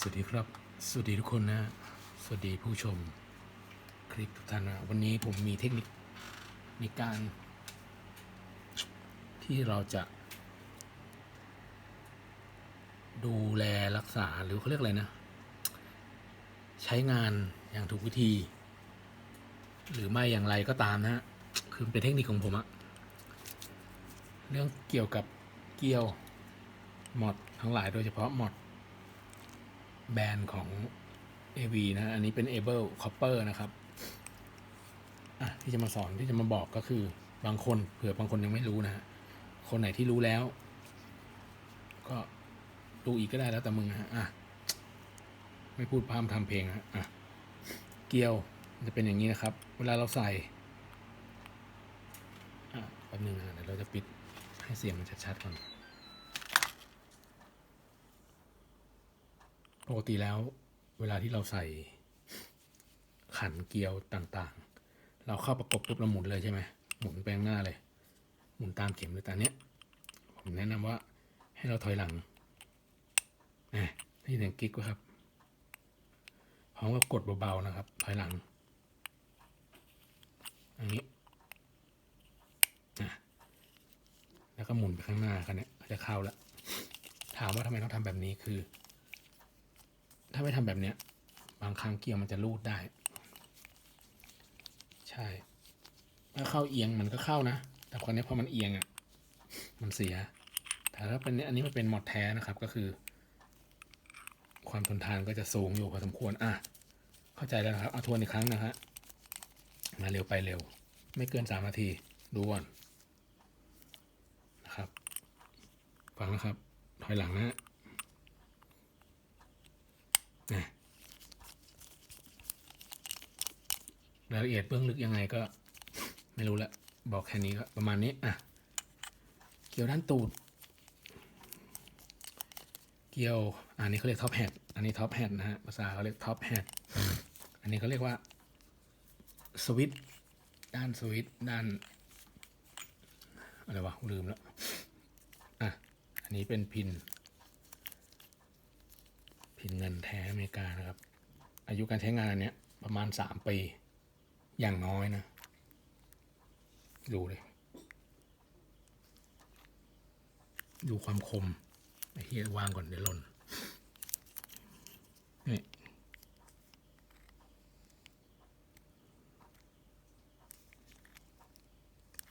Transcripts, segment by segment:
สวัสดีครับ สวัสดีทุกคนนะ สวัสดีผู้ชมคลิปทุกท่านนะวันนี้ผมมีเทคนิคในการ ที่เราจะ ดูแลรักษาหรือเขาเรียกอะไรนะ ใช้งานอย่างถูกวิธี หรือไม่อย่างไรก็ตามนะฮะคือเป็นเทคนิคของผมอะเรื่องเกี่ยวกับเกี่ยวหมอดทั้งหลายโดยเฉพาะหมอด แบรนด์ของ AV นะอันนี้เป็น Able Copper นะครับที่จะมาสอนที่จะมาบอกก็คือบางคนเผื่อบางคนยังไม่รู้นะฮะคนไหนที่รู้แล้ว ก็ดูอีกก็ได้แล้วแต่มึงนะฮะอะไม่พูดพร่ำทำเพลงนะอะเกียวจะเป็นอย่างนี้นะครับ เวลาเราใส่อะแป๊บนึงนะเดี๋ยวเราจะปิดให้เสียงมันชัดๆก่อน ปกติแล้วเวลาที่เราใส่ขันเกลียวต่างๆ เราเข้าประกบปุ๊บเราหมุนเลยใช่ไหมหมุนแปลงหน้าเลย หมุนตามเข็มเลยแต่อันเนี้ยผมแนะนำว่าให้เราถอยหลังนะนี่เสียงกิ๊กไว้ครับพร้อมกับกดเบาๆนะครับถอยหลังอย่างนี้นะแล้วก็หมุนไปข้างหน้ากันเนี่ยจะเข้าแล้วถามว่าทำไมต้องทำแบบนี้คือ ถ้าไม่ทำแบบเนี้ย บางครั้งเกียร์มันจะรูดได้ ใช่ถ้าเข้าเอียงมันก็เข้านะ แต่คนนี้พอมันเอียงอะ มันเสีย แต่ถ้าเป็นอันนี้มันเป็นหมอดแท้นะครับ ก็คือ ความทนทานก็จะสูงอยู่พอสมควร อะ เข้าใจแล้วนะครับ เอาทวนอีกครั้งนะฮะ มาเร็วไปเร็ว ไม่เกินสามนาที ดูก่อนนะครับ ฟังนะครับ ถอยหลังนะนะ รายละเอียดเบื้องลึกยังไงก็ ไม่รู้ละบอกแค่นี้ก็ประมาณนี้อะเกี่ยวด้านตูด เกี่ยว อันนี้เขาเรียกท็อปแฮดอันนี้ท็อปแฮดนะฮะภาษาเขาเรียกท็อปแฮดอันนี้เขาเรียกว่าสวิตด้านสวิตด้านอะไรวะลืมแล้วอะอันนี้เป็นพินินเงินแท้อเมริกานะครับ อายุการใช้งานอันเนี้ยประมาณสามปี อย่างน้อยนะ ดูเลย ดูความคมไอ้เฮียวางก่อนเดี๋ยวหล่นนี่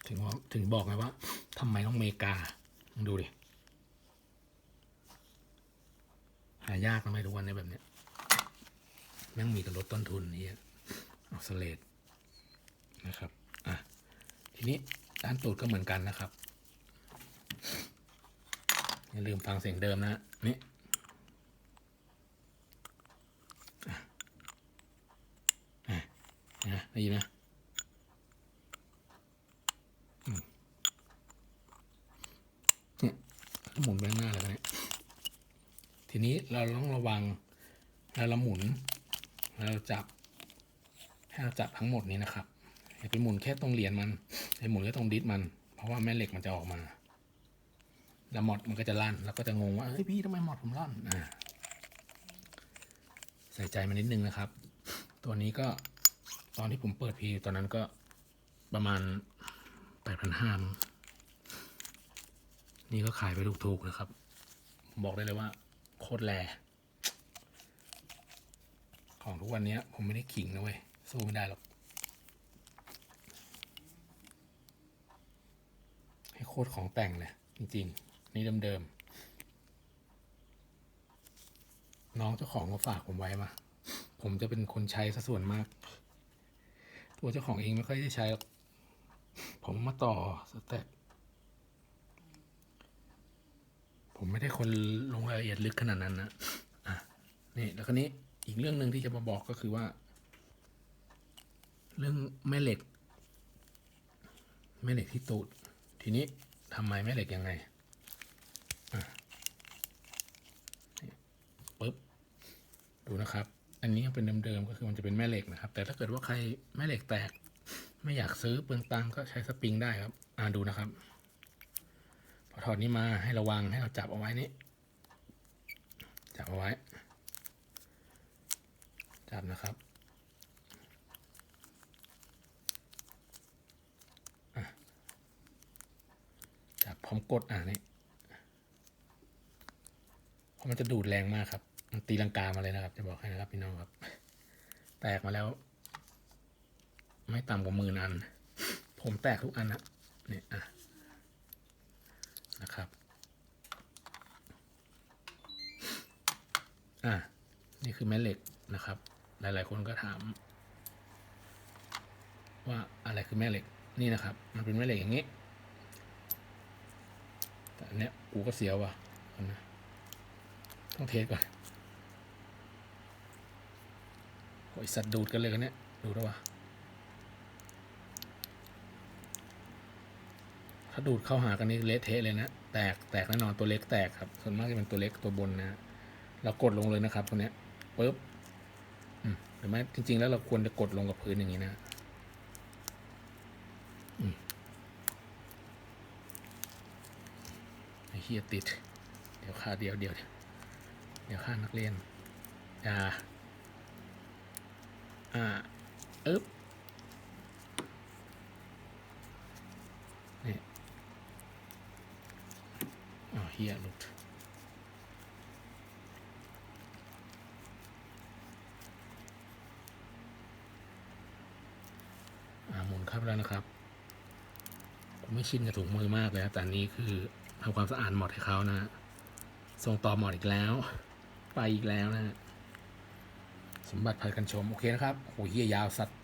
ถึงว่าถึงบอกไงว่าทำไมต้องอเมริกาดูดิ หายากนะไมทุกวันในแบบเนี้ยแม่งมีแต่ลดต้นทุนนี่เอาสเลดนะครับอะทีนี้ด้านตูดก็เหมือนกันนะครับอย่าลืมฟังเสียงเดิมนะนี่อะอะนะได้ยินนะอืมเนี่ยหมุนไปข้างหน้าเลยครับเนี่ย ทีนี้เราต้องระวังแล้วเราหมุนแล้วเราจับให้เราจับทั้งหมดนี้นะครับอย่าไปหมุนแค่ตรงเหรียญมันให้หมุนแค่ตรงดิสมัน เพราะว่าแม่เหล็กมันจะออกมา แล้วหมอดมันก็จะลั่น แล้วก็จะงงว่าเฮ้ยพี่ทำไมหมอดผมลั่นอ่าใส่ใจมันนิดนึงนะครับ ตัวนี้ก็ตอนที่ผมเปิดพีตอนนั้นก็ประมาณแปดพันห้านี่ก็ขายไปถูกๆนะครับ บอกได้เลยว่า โคตรแรของทุกวันนี้ผมไม่ได้ขิงนะเว้ย สู้ไม่ได้หรอก ให้โคตรของแต่งเลย จริง ๆ นี่เดิม ๆ น้องเจ้าของก็ฝากผมไว้มา ผมจะเป็นคนใช้ซะส่วนมาก ตัวเจ้าของเองไม่ค่อยได้ใช้หรอก ผมมาต่อสเต็ป ผมไม่ได้คนลงรายละเอียดลึกขนาดนั้นนะอะนี่แล้วก็นี้อีกเรื่องหนึ่งที่จะมาบอกก็คือว่า เรื่องแม่เหล็ก แม่เหล็กที่ตูด ทีนี้ทำไมแม่เหล็กยังไงปึ๊บดูนะครับ อันนี้ยังเป็นเดิมๆก็คือมันจะเป็นแม่เหล็กนะครับ แต่ถ้าเกิดว่าใครแม่เหล็กแตก ไม่อยากซื้อเปลืองตังก็ใช้สปริงได้ครับ อ่าดูนะครับ ถอดนี้มาให้ระวังให้เราจับเอาไว้นี่จับเอาไว้ จับนะครับจับพร้อมกดอ่านี่เพราะมันจะดูดแรงมากครับ มันตีลังกามาเลยนะครับ จะบอกให้นะครับพี่น้องครับ แตกมาแล้ว ไม่ต่ำกว่าหมื่นอัน ผมแตกทุกอันนะเนี่ยอะ นะครับอะนี่คือแม่เหล็กนะครับ หลาย ๆ คนก็ถาม ว่าอะไรคือแม่เหล็กนี่นะครับ มันเป็นแม่เหล็กอย่างนี้แต่อันเนี้ยกูก็เสียวว่ะนะต้องเทสก่อนโอ้ยสัตว์ดูดกันเลยกันเนี้ยดูแล้วว่ะ ถ้าดูดเข้าหากันนี่เละเทะเลยนะ แตกแตกแน่นอนตัวเล็กแตกครับ ส่วนมากจะเป็นตัวเล็กตัวบนนะเรากดลงเลยนะครับตัวเนี้ปุ๊บหรือไม่จริง ๆ แล้วเราควรจะกดลงกับพื้นอย่างนี้นะไอ้เฮียติด เดี๋ยวค่าเดียวเดี๋ยวเดี๋ยวค่านักเรียน อ่า อ่า อึ๊บนี่อ๋อ เฮียหลุดหมุนเข้าไปแล้วนะครับผมไม่ชินกับถุงมือมากเลยแต่นี้คือทำความสะอาดหมดให้เขานะส่งต่อหมดอีกแล้ว ไปอีกแล้วนะสมบัติผัดกันชม โอเคนะครับโอ้โหเฮียยาวสัตว์